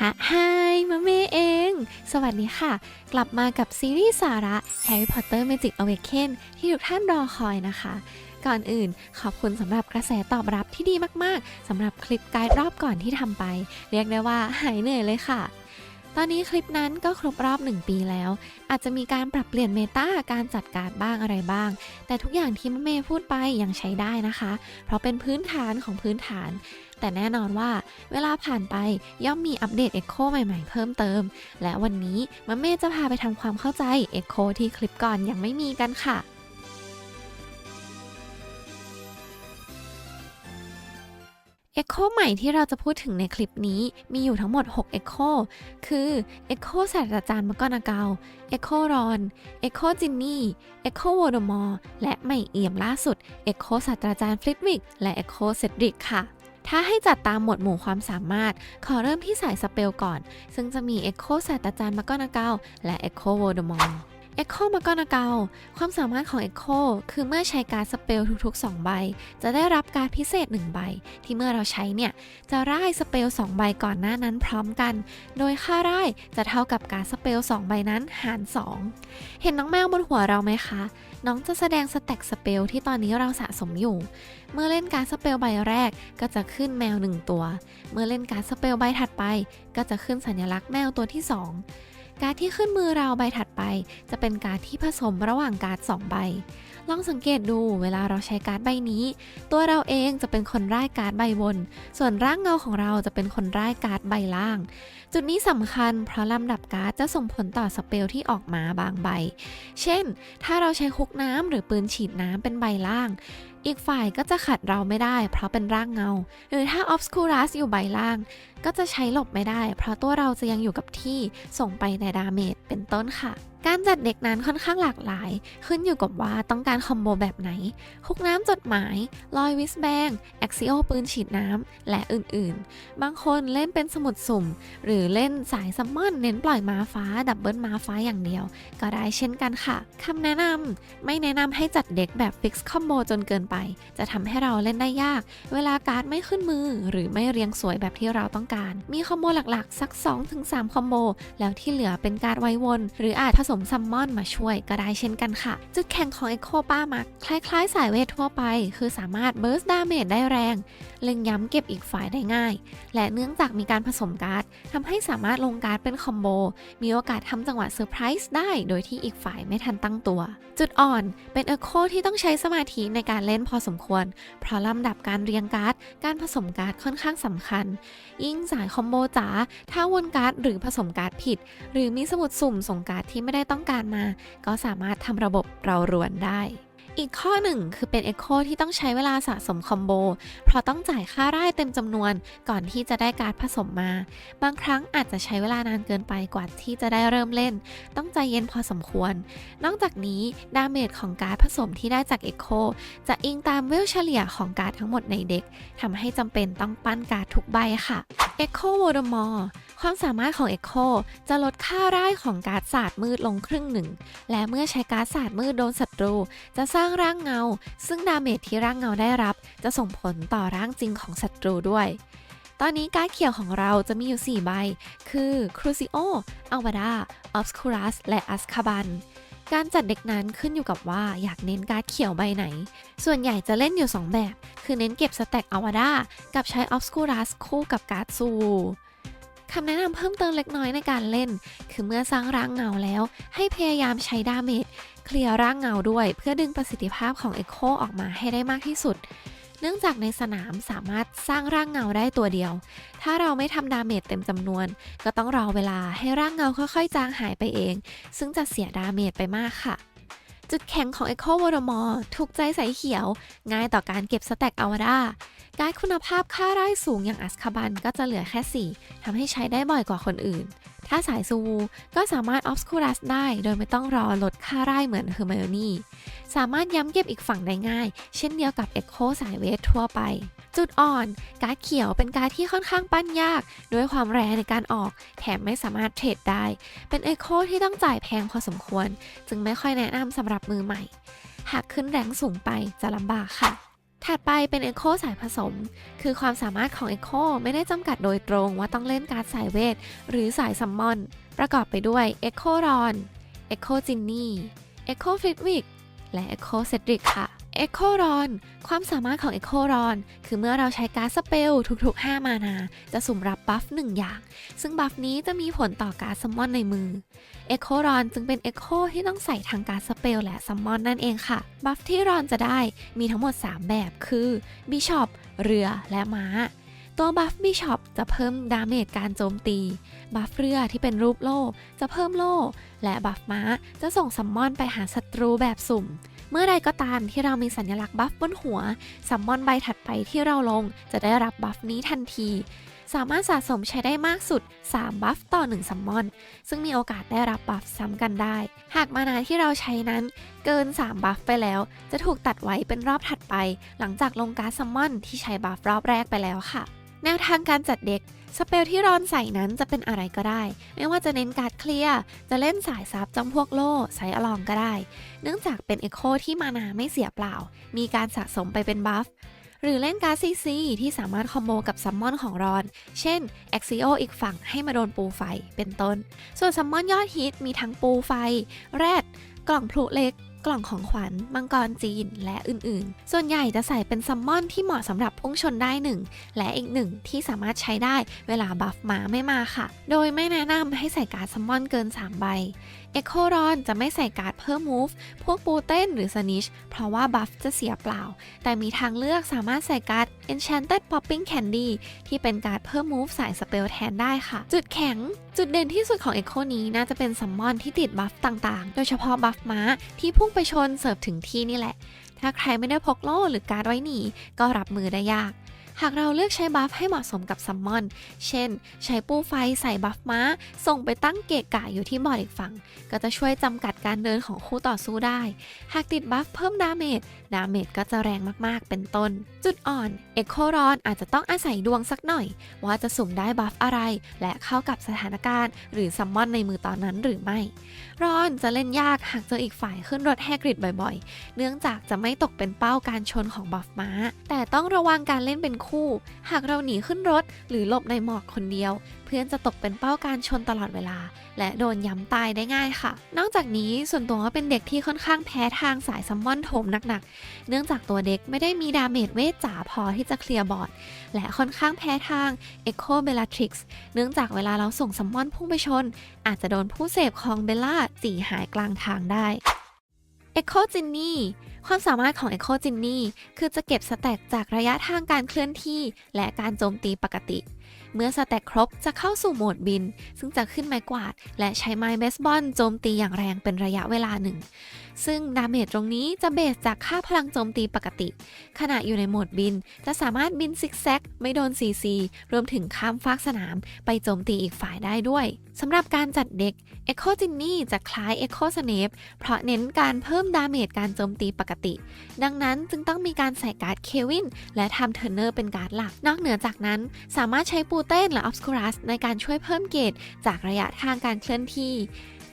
ฮะไฮมาเมเอง สวัสดีค่ะ กลับมากับซีรีส์สาระ Harry Potter Magic Awaken ที่ทุกท่านรอคอยนะคะ ก่อนอื่นขอบคุณสำหรับกระแสตอบรับที่ดีมากๆสำหรับคลิปไกด์รอบก่อนที่ทำไป เรียกได้ว่าหายเหนื่อยเลยค่ะ ตอนนี้คลิปนั้นก็ครบรอบ 1 ปีแล้ว อาจจะมีการปรับเปลี่ยนเมตาการจัดการบ้างอะไรบ้าง แต่ทุกอย่างที่มะเมย์พูดไปยังใช้ได้นะคะ เพราะเป็นพื้นฐานของพื้นฐานแต่แน่นอนว่า เวลาผ่านไปย่อมมีอัปเดต Echo ใหม่ๆ เพิ่มเติม และวันนี้มะเม่จะพาไปทำความเข้าใจ Echo ที่คลิปก่อนยังไม่มีกันค่ะ Echo ใหม่ที่เราจะพูดถึงในคลิปนี้มีอยู่ทั้งหมด 6 Echo คือ Echo ศาสตราจารย์มกรนาเกา Echo รอน Echo จินนี่ Echo โวลดมอร์และใหม่เอี่ยมล่าสุด Echo ศาสตราจารย์ฟลิตวิกและ Echo เซดริกค่ะ ถ้าให้จัดตามหมวดหมู่ความสามารถ ขอเริ่มที่สายสเปลก่อน ซึ่งจะมี Echo ศาสตราจารย์มกรนาเกาและ Echo โเอมอร์ Echo มกรนาเกาความสามารถของ Echo คือเมื่อใช้การสเปลทุกๆ 2 ใบ จะได้รับการพิเศษ 1 ใบ ที่เมื่อเราใช้เนี่ย จะร่ายสเปล 2 ใบก่อนหน้านั้นพร้อมกัน โดยค่าร่ายจะเท่ากับการสเปล 2 ใบนั้นหาร 2 เห็นน้องแมวบนหัวเราไหมคะ น้องจะแสดงสแต็กสเปลที่ตอนนี้เราสะสมอยู่ เมื่อเล่นการสเปลใบแรกก็จะขึ้นแมว 1 ตัว เมื่อเล่นการสเปลใบถัดไป ก็จะขึ้นสัญลักษณ์แมวตัวที่ 2 การดที่ขึ้นมือเราใบถัดไป จะเป็นการดที่ผสมระหว่างการ์ด2ใบ ลองสังเกตดูเวลาเราใช้การ์ดใบนี้ ตัวเราเองจะเป็นคนร่ายการ์ดใบบน ส่วนร่างเงาของเราจะเป็นคนร่ายการ์ดใบล่าง จุดนี้สำคัญเพราะลำดับการ์ดจะส่งผลต่อสเปลที่ออกมาบางใบ เช่น ถ้าเราใช้คุกน้ำหรือปืนฉีดน้ำเป็นใบล่าง อีกฝ่ายก็จะขัดเราไม่ได้ เพราะเป็นร่างเงา หรือถ้า Obscurus อยู่ใบล่าง ก็จะใช้หลบไม่ได้ เพราะตัวเราจะยังอยู่กับที่ส่งไปแต่ดาเมจเป็นต้นค่ะ การจัดเด็กนั้นค่อนข้างหลากหลาย ขึ้นอยู่กับว่าต้องการคอมโบแบบไหนคุกน้ำจดหมาย ลอยวิสแบงแอ็กซิโอปืนฉีดน้ำ และอื่นๆ บางคนเล่นเป็นสมุดสุ่ม หรือเล่นสายซัมมอนเน้นปล่อยม้าฟ้า ดับเบิลม้าฟ้าอย่างเดียว ก็ได้เช่นกันค่ะคำแนะนำไม่แนะนำให้จัดเด็กแบบฟิกซ์คอมโบจนเกินไปจะทำให้เราเล่นได้ยาก เวลาการ์ดไม่ขึ้นมือ หรือไม่เรียงสวยแบบที่เราต้องการ มีคอมโบหลักๆ สัก 2-3 คอมโบ แล้วที่เหลือเป็นการ์ดไว้วน หรืออาจผสมซัมมอนมาช่วยก็ได้เช่นกันค่ะ จุดแข็งของ Echo ป้ามักคล้ายๆ สายเวททั่วไป คือสามารถเบิร์สดาเมจได้แรง เล็งย้ำเก็บอีกฝ่ายได้ง่าย และเนื่องจากมีการผสมการ์ดทำให้สามารถลงการ์ดเป็นคอมโบ มีโอกาสทำจังหวะเซอร์ไพรส์ได้ โดยที่อีกฝ่ายไม่ทันตั้งตัว จุดอ่อนเป็นเอ h o ที่ต้องใช้สมาธิในการเล่นพอสมควร เพราะลำดับการเรียงการ์ด การผสมการ์ดค่อนข้างสำคัญ ยิ่งสายคอมโบจ๋า ถ้าวนการ์ดหรือผสมการ์ดผิด หรือมีสมุดสุ่มส่งการ์ดที่ไม่ได้ต้องการมา ก็สามารถทำระบบเรารวนได้ อีกข้อหนึ่งคือเป็น Echo ที่ต้องใช้เวลาสะสมคอมโบ เพราะต้องจ่ายค่าร่เต็มจำนวนก่อนที่จะได้การผสมมา บางครั้งอาจจะใช้เวลานานเกินไปกว่าที่จะได้เริ่มเล่น ต้องใจเย็นพอสมควร นอกจากนี้ดาเมจของการผสมที่ได้จาก Echo จะอิงตามเวลเฉลี่ยของการทั้งหมดในเด็กทำให้จำเป็นต้องปั้นการทุกใบค่ะ Echo v o l d e m o r t ความสามารถของ Echo จะลดค่าร่ของการศาสตร์มืดลงครึ่งหนึ่ง และเมื่อใช้การศาสตร์มืดโดนศัตรู จะสร้างร่างเงา ซึ่งดาเมจที่ร่างเงาได้รับ จะส่งผลต่อร่างจริงของศัตรูด้วย ตอนนี้การ์ดเขียวของเราจะมีอยู่ 4 ใบ คือ Crucio, Avada, Obscurus และ Azkaban การจัดเด็กนั้นขึ้นอยู่กับว่าอยากเน้นการ์ดเขียวใบไหน ส่วนใหญ่จะเล่นอยู่ 2 แบบ คือเน้นเก็บสแต็กอวาดากับใช้ Obscurus คู่กับการ์ดซู คำแนะนำเพิ่มเติมเล็กน้อยในการเล่น คือเมื่อสร้างร่างเงาแล้ว ให้พยายามใช้ดาเมจเคลียร์ร่างเงาด้วย เพื่อดึงประสิทธิภาพของ Echo ออกมาให้ได้มากที่สุด เนื่องจากในสนามสามารถสร้างร่างเงาได้ตัวเดียว ถ้าเราไม่ทำดาเมจเต็มจำนวน ก็ต้องรอเวลาให้ร่างเงาค่อยๆ จางหายไปเอง ซึ่งจะเสียดาเมจไปมากค่ะ จุดแข็งของ Echo v o l d e m o r t ถูกใจสายเขียว ง่ายต่อการเก็บสแต็กอวดาการคุณภาพค่าไร่สูงอย่างอัสคาบันก็จะเหลือแค่ 4ทำให้ใช้ได้บ่อยกว่าคนอื่น ถ้าสายซูวูก็สามารถออฟสคูรัสได้ โดยไม่ต้องรอลดค่าไร่เหมือนเฮอร์ไมโอนี่ สามารถย้ำเก็บอีกฝั่งได้ง่าย เช่นเดียวกับเอ็กโคสายเวททั่วไป จุดอ่อน การ์ดเขียวเป็นการดที่ค่อนข้างปั้นยาก ด้วยความแรงในการออก แถมไม่สามารถเทรดได้ เป็นเอ็กโคที่ต้องจ่ายแพงพอสมควร จึงไม่ค่อยแนะนำสำหรับมือใหม่ หากขึ้นแรงสูงไปจะลำบากค่ะ ถัดไปเป็น Echo สายผสม คือความสามารถของ Echo ไม่ได้จำกัดโดยตรงว่าต้องเล่นการสายเวท หรือสายซัมมอน ประกอบไปด้วย Echo Ron Echo Ginny Echo Flitwick และ Echo Cedric ค่ะ Echo Ron ความสามารถของ Echo Ron คือเมื่อเราใช้การ์ดสเปลทุกๆ 5 มานา จะสุ่มรับบัฟ1อย่าง ซึ่งบัฟนี้จะมีผลต่อการ์ดซัมมอนในมือ Echo Ron จึงเป็น Echo ที่ต้องใส่ทางการ์ดสเปลและซัมมอนนั่นเองค่ะ บัฟที่รอนจะได้มีทั้งหมด 3 แบบคือ Bishop เรือและม้า ตัวบัฟ Bishop จะเพิ่มดาเมจการโจมตี บัฟเรือที่เป็นรูปโล่จะเพิ่มโล่ และบัฟม้าจะส่งซัมมอนไปหาศัตรูแบบสุ่ม เมื่อใดก็ตามที่เรามีสัญลักษณ์บัฟบนหัวซัมมอนใบถัดไปที่เราลงจะได้รับบัฟนี้ทันที สามารถสะสมใช้ได้มากสุด 3 บัฟต่อ 1ซัมมอน ซึ่งมีโอกาสได้รับบัฟซ้ำกันได้ หากมานาที่เราใช้นั้น เกิน 3 บัฟไปแล้ว จะถูกตัดไว้เป็นรอบถัดไป หลังจากลงการ์ดซัมมอนที่ใช้บัฟรอบแรกไปแล้วค่ะ แนวทางการจัดเด็ก สเปลที่รอนใส่นั้นจะเป็นอะไรก็ได้ ไม่ว่าจะเน้นการเคลียร์ จะเล่นสายซับจำพวกโล่ไซอลองก็ได้ เนื่องจากเป็นเอ็โคที่มานาไม่เสียเปล่า มีการสะสมไปเป็นบัฟ หรือเล่นการซีซีที่สามารถคอมโบกับซัมมอนของรอน เช่น e x i o อีกฝั่งให้มาโดนปูไฟเป็นต้น ส่วนซัมมอนยอดฮิตมีทั้งปูไฟ แรด กล่องพลุเล็ก กล่องของขวัญ มังกรจีน และอื่นๆ ส่วนใหญ่จะใส่เป็นซัมมอนที่เหมาะสำหรับพุ่งชนได้หนึ่งและอีกหนึ่งที่สามารถใช้ได้เวลาบัฟมาไม่มาค่ะ โดยไม่แนะนำให้ใส่การ์ดซัมมอนเกิน 3 ใบ เอ็กโครอนจะไม่ใส่การ์ดเพิ่มมูฟพวกปูเต้นหรือสนิชเพราะว่าบัฟจะเสียเปล่า แต่มีทางเลือกสามารถใส่การ์ด Enchanted Popping Candy ที่เป็นการ์ดเพิ่มมูฟสายสเปลแทนได้ค่ะ จุดแข็ง จุดเด่นที่สุดของ Echo นี้น่าจะเป็นซัมมอนที่ติดบัฟต่างๆ โดยเฉพาะบัฟม้าที่พุ่งไปชนเสิร์ฟถึงที่นี่แหละ ถ้าใครไม่ได้พกโล่หรือการ์ดไว้หนีก็รับมือได้ยาก หากเราเลือกใช้บัฟให้เหมาะสมกับซัมมอน เช่น ใช้ปูไฟใส่บัฟม้า ส่งไปตั้งเกะกะอยู่ที่บอร์ดอีกฝั่ง ก็จะช่วยจำกัดการเดินของคู่ต่อสู้ได้ หากติดบัฟเพิ่มดาเมจ ดาเมจก็จะแรงมากๆ เป็นต้น จุดอ่อนเอโครอนอาจจะต้องอาศัยดวงสักหน่อย ว่าจะสุ่มได้บัฟอะไร และเข้ากับสถานการณ์ หรือซัมมอนในมือตอนนั้นหรือไม่ รอนจะเล่นยากหากเจออีกฝ่ายขึ้นรถแฮกริดบ่อยๆ เนื่องจากจะไม่ตกเป็นเป้าการชนของบัฟม้า แต่ต้องระวังการเล่นเป็นคู่หากเราหนีขึ้นรถหรือหลบในหมอกคนเดียว เพื่อนจะตกเป็นเป้าการชนตลอดเวลา และโดนย้ำตายได้ง่ายค่ะ นอกจากนี้ส่วนตัวก็เป็นเด็กที่ค่อนข้างแพ้ทางสายซัมมอนโถมหนักๆ เนื่องจากตัวเด็กไม่ได้มีดาเมจเวทจ๋าพอที่จะเคลียร์บอร์ดและค่อนข้างแพ้ทาง Echo Bellatrix เนื่องจากเวลาเราส่งซัมมอนพุ่งไปชน อาจจะโดนผู้เสพของเบลล่าจีหายกลางทางได้ Echo Genie ความสามารถของ Echo Genie คือจะเก็บสแต็กจากระยะทางการเคลื่อนที่ และการโจมตีปกติ เมื่อสแต็กครบจะเข้าสู่โหมดบิน ซึ่งจะขึ้นไม้กวาด และใช้ไม้เบสบอลโจมตีอย่างแรงเป็นระยะเวลาหนึ่ง ซึ่งดาเมจตรงนี้จะเบสจากค่าพลังโจมตีปกติ ขณะอยู่ในโหมดบิน จะสามารถบินซิกแซกไม่โดนซีซีรวมถึงข้ามฟากสนาม ไปโจมตีอีกฝ่ายได้ด้วยสำหรับการจัดเด็ก Echo Ginny จะคล้าย Echo Snape เพราะเน้นการเพิ่มดาเมจการโจมตีปกติ ดังนั้นจึงต้องมีการใส่การ์ดเควินและทำเทอร์เนอร์เป็นการ์ดหลัก นอกเหนือจากนั้น สามารถใช้ปูเต้นและออฟสคูรัสในการช่วยเพิ่มเกรดจากระยะทางการเคลื่อนที่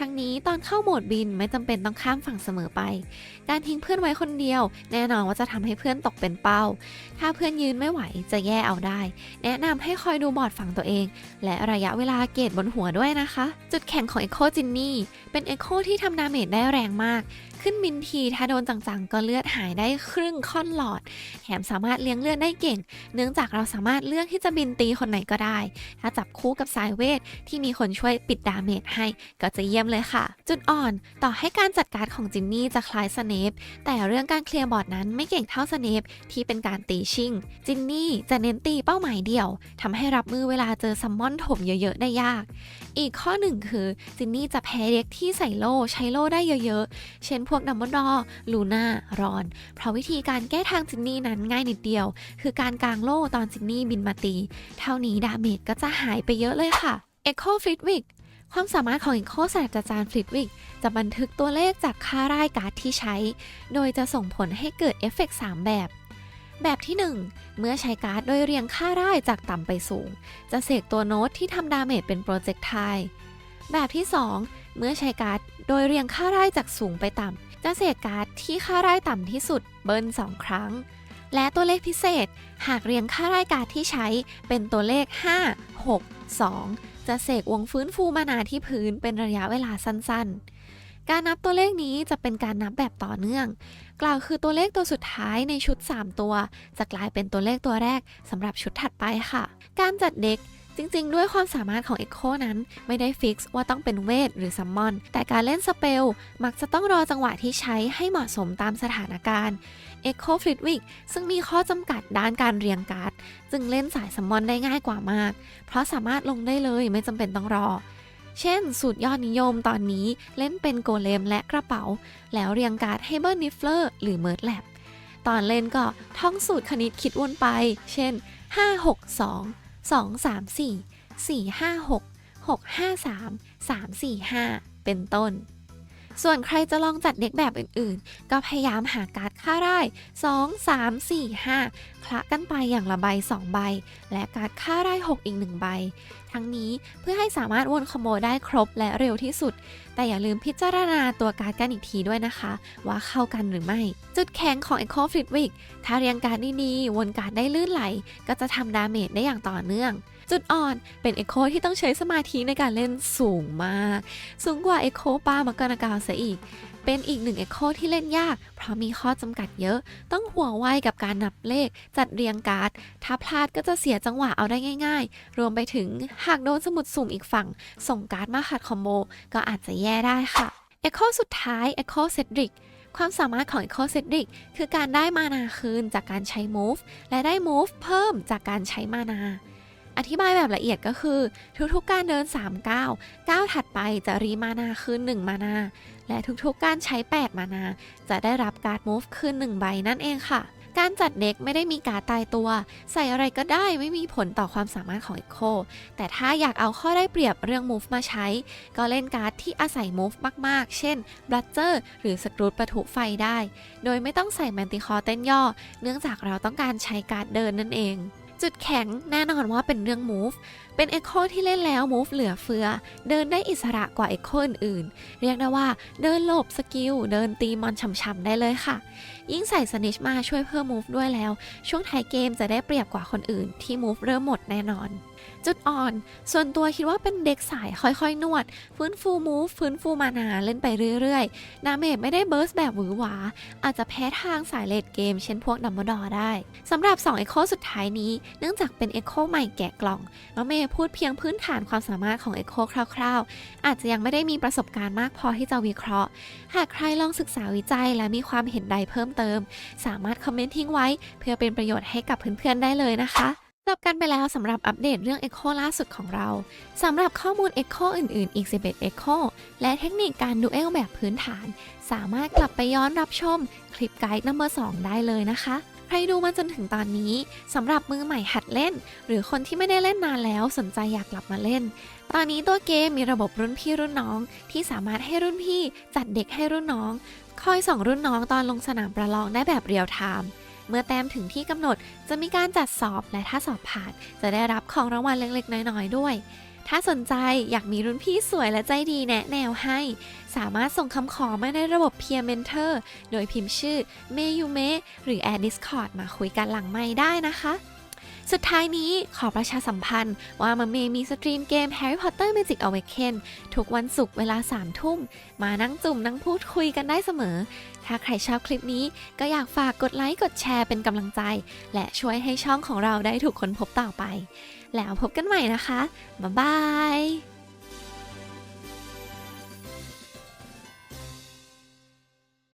ทั้งนี้ตอนเข้าโหมดบินไม่จำเป็นต้องข้ามฝั่งเสมอไป การทิ้งเพื่อนไว้คนเดียว แน่นอนว่าจะทำให้เพื่อนตกเป็นเป้า ถ้าเพื่อนยืนไม่ไหวจะแย่เอาได้ แนะนำให้คอยดูบอร์ดฝั่งตัวเอง และระยะเวลาเกตบนหัวด้วยนะคะ จุดแข็งของ Echo Ginny เป็น Echo ที่ทำดาเมจได้แรงมาก ขึ้นบินทีถ้าโดนจังๆ ก็เลือดหายได้ครึ่งค่อนหลอด แถมสามารถเลี้ยงเลือดได้เก่ง เนื่องจากเราสามารถเลือกที่จะบินตีคนไหนก็ได้ ถ้าจับคู่กับสายเวทที่มีคนช่วยปิดดาเมจให้ก็จะเยี่ยมเลยค่ะ จุดอ่อนต่อให้การจัดการของจินนี่จะคล้ายสเนปแต่เรื่องการเคลียร์บอร์ดนั้นไม่เก่งเท่าสเนปที่เป็นการตีชิงจินนี่จะเน้นตีเป้าหมายเดียวทำให้รับมือเวลาเจอซัมมอนถมเยอะๆได้ยาก อีกข้อหนึ่งคือจินนี่จะแพ้เด็กที่ใส่โล่ใช้โล่ได้เยอะๆ เช่นพวกดัมเบิลดอร์ลูน่ารอน เพราะวิธีการแก้ทางจินนี่นั้นง่ายนิดเดียว คือการกางโล่ตอนจินนี่บินมาตี เท่านี้ดาเมจก็จะหายไปเยอะเลยค่ะ Echo Flitwick ความสามารถของ Echo ศาสตราจารย์ Flitwick จะบันทึกตัวเลขจากค่าร่ายการ์ดที่ใช้ โดยจะส่งผลให้เกิดเอฟเฟกต์3แบบ แบบที่ 1 เมื่อใช้การ์ดโดยเรียงค่าร่ายจากต่ำไปสูง จะเสกตัวโน้ตที่ทำดาเมจเป็นโปรเจกต์ไทแบบที่ 2 เมื่อใช้การ์ดโดยเรียงค่าร่ายจากสูงไปต่ำ จะเสกการ์ดที่ค่าร่ายต่ำที่สุดเบิร์น2 ครั้ง และตัวเลขพิเศษ หากเรียงค่ารายการ์ดที่ใช้เป็นตัวเลข 5 6 2 จะเสกวงฟื้นฟูมานาที่พื้นเป็นระยะเวลาสั้นๆ การนับตัวเลขนี้จะเป็นการนับแบบต่อเนื่อง กล่าวคือตัวเลขตัวสุดท้ายในชุด 3 ตัว จะกลายเป็นตัวเลขตัวแรกสำหรับชุดถัดไปค่ะ การจัดเด็กจริง ๆ ด้วยความสามารถของ Echo นั้นไม่ได้ฟิกซ์ว่าต้องเป็นเวทหรือซัมมอน แต่การเล่นสเปล มักจะต้องรอจังหวะที่ใช้ให้เหมาะสมตามสถานการณ์ Echo f l i t w i g ซึ่งมีข้อจำกัดด้านการเรียงการ์ด จึงเล่นสายซัมมอนได้ง่ายกว่ามาก เพราะสามารถลงได้เลยไม่จำเป็นต้องรอ เช่น สูตรยอดนิยมตอนนี้เล่นเป็นโกเลมและกระเป๋า แล้วเรียงการ์ดให้เบิร์นิฟเลอร์หรือเมิร์ดแลบตอนเล่นก็ท่องสูตรคณิตคิดวนไป เช่น 5 6 2 2 3 4 4 5 6 6 5 3 3 4 5 เป็นต้น ส่วนใครจะลองจัดเด็กแบบอื่นๆ ก็พยายามหาการ์ดค่าได้2 3 4 5คละกันไปอย่างละใบ 2 ใบ และการ์ดค่าได้6อีก 1 ใบ ทั้งนี้เพื่อให้สามารถวนคอมโบได้ครบและเร็วที่สุด แต่อย่าลืมพิจารณาตัวการ์ดกันอีกทีด้วยนะคะ ว่าเข้ากันหรือไม่ จุดแข็งของ Echo f l i t w i g ถ้าเรียงการ์ดดีๆวนการ์ดได้ลื่นไหล ก็จะทำดาเมจได้อย่างต่อเนื่อง จุดอ่อนเป็น Echo ที่ต้องใช้สมาธิในการเล่นสูงมาก สูงกว่า Echo ป้ามากานากาวซะอีก เป็นอีกหนึ่ง Echo ที่เล่นยาก เพราะมีข้อจำกัดเยอะ ต้องหัวไวกับการนับเลข จัดเรียงการ์ด ถ้าพลาดก็จะเสียจังหวะเอาได้ง่าย ๆ รวมไปถึงหากโดนสมุดสุ่มอีกฝั่ง ส่งการ์ดมาขัดคอมโบก็อาจจะแย่ได้ค่ะ Echo สุดท้าย Echo Cedric ความสามารถของ Echo Cedric คือการได้มานาคืนจากการใช้ Move และได้ Move เพิ่มจากการใช้มานา อธิบายแบบละเอียดก็คือ ทุกๆ การเดิน 3 ก้าวก้าวถัดไปจะรีมานาคืน1 มานา และทุกๆ การใช้ 8 มานา จะได้รับการ์ด Move คืน1ใบนั่นเองค่ะ การจัดเด็กไม่ได้มีการตายตัว ใส่อะไรก็ได้ไม่มีผลต่อความสามารถของ Echo แต่ถ้าอยากเอาข้อได้เปรียบเรื่อง Move มาใช้ ก็เล่นการ์ดที่อาศัย Move มากๆ เช่นบลั d เจอร์หรือสกรูตประทุไฟได้ โดยไม่ต้องใส่แมนติคอร์เต้นย่อ เนื่องจากเราต้องการใช้การ์ดเดินนั่นเอง จุดแข็งแน่นอนว่าเป็นเรื่อง Move เป็น Echo ที่เล่นแล้ว Move เหลือเฟือ เดินได้อิสระกว่า Echo อื่นๆ เรียกได้ว่าเดินหลบสกิล เดินตีมอนช่ำๆได้เลยค่ะ ยิ่งใส่สนิชมาช่วยเพิ่ม Move ด้วยแล้ว ช่วงท้ายเกมจะได้เปรียบกว่าคนอื่นที่ Move เริ่มหมดแน่นอน จุดอ่อน ส่วนตัวคิดว่าเป็นเด็กสายค่อยๆ นวด ฟื้นฟู Move ฟื้นฟูมานาเล่นไปเรื่อยๆ ดาเมจไม่ได้เบิร์สแบบหวือหวา อาจจะแพ้ทางสายเลดเกม เช่นพวกดัมเบิลดอได้สำหรับ2 Echo สุดท้ายนี้เนื่องจากเป็น Echo ใหม่แกะกล่องน้องเมพูดเพียงพื้นฐานความสามารถของ Echo คร่าวๆ อาจจะยังไม่ได้มีประสบการณ์มากพอที่จะวิเคราะห์ หากใครลองศึกษาวิจัยและมีความเห็นใดเพิ่มเติม สามารถคอมเมนต์ทิ้งไว้ เพื่อเป็นประโยชน์ให้กับเพื่อนๆได้เลยนะคะจบกันไปแล้วสำหรับอัปเดตเรื่อง Echo ล่าสุดของเรา สำหรับข้อมูล Echo อื่นๆ อีก 11 Echo และเทคนิคการดูเอลแบบพื้นฐาน สามารถกลับไปย้อนรับชม คลิปไกด์นัมเบอร์2ได้เลยนะคะ รดูมาจนถึงตอนนี้สำหรับมือใหม่หัดเล่น หรือคนที่ไม่ได้เล่นนานแล้วสนใจอยากกลับมาเล่น ตอนนี้ตัวเกมมีระบบรุ่นพี่รุ่นน้อง ที่สามารถให้รุ่นพี่จัดเด็กให้รุ่นน้อง คอยส่องรุ่นน้องตอนลงสนามประลองได้แบบเรียลไทม์เมื่อแต้มถึงที่กำหนดจะมีการจัดสอบและถ้าสอบผ่าน จะได้รับของรางวัลเล็กๆ น้อยๆ ด้วย ถ้าสนใจอยากมีรุ่นพี่สวยและใจดีแนะแนวให้ สามารถส่งคำขอมาในระบบ Peer Mentor โดยพิมพ์ชื่อเมยูเมหรือแอด Discord มาคุยกันหลังไม่ได้นะคะ สุดท้ายนี้ขอประชาสัมพันธ์ว่ามาเมมีสตรีมเกม Harry Potter Magic Awaken ทุกวันศุกร์เวลา3ทุ่ม มานั่งจุ่มนั่งพูดคุยกันได้เสมอ ถ้าใครชอบคลิปนี้ก็อยากฝากกดไลค์กดแชร์เป็นกำลังใจ และช่วยให้ช่องของเราได้ถูกค้นพบต่อไป แล้วพบกันใหม่นะคะ บ๊ายบาย